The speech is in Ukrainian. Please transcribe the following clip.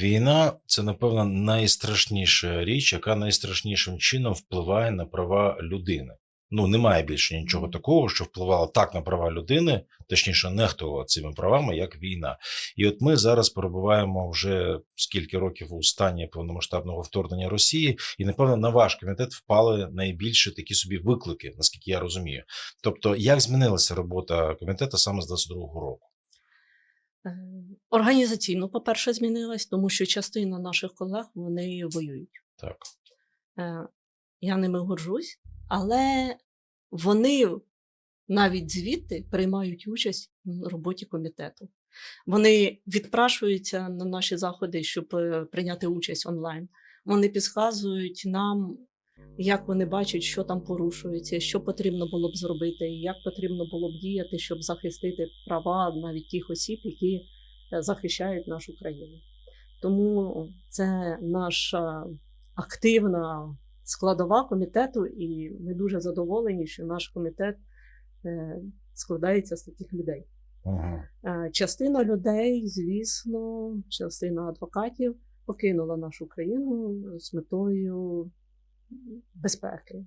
Війна це, напевно, найстрашніша річ, яка найстрашнішим чином впливає на права людини. Ну, немає більше нічого такого, що впливало так на права людини, точніше, нехтувало цими правами, як війна. І от ми зараз перебуваємо вже скільки років у стані повномасштабного вторгнення Росії, і напевно на ваш комітет впали найбільше такі собі виклики, наскільки я розумію. Тобто, як змінилася робота комітету саме з 22-го року? Е, Організаційно, по-перше, змінилась, тому що частина наших колег вони воюють. Так. Е, Я ними горжусь, але вони навіть звідти приймають участь в роботі комітету. Вони відпрашуються на наші заходи, щоб е, прийняти участь онлайн. Вони підказують нам, як вони бачать, що там порушується, що потрібно було б зробити, як потрібно було б діяти, щоб захистити права навіть тих осіб, які е, захищають нашу країну. Тому це наша активна складова комітету, і ми дуже задоволені, що наш комітет е, складається з таких людей. Угу. Е, Частина людей, звісно, частина адвокатів покинула нашу країну з метою безпеки.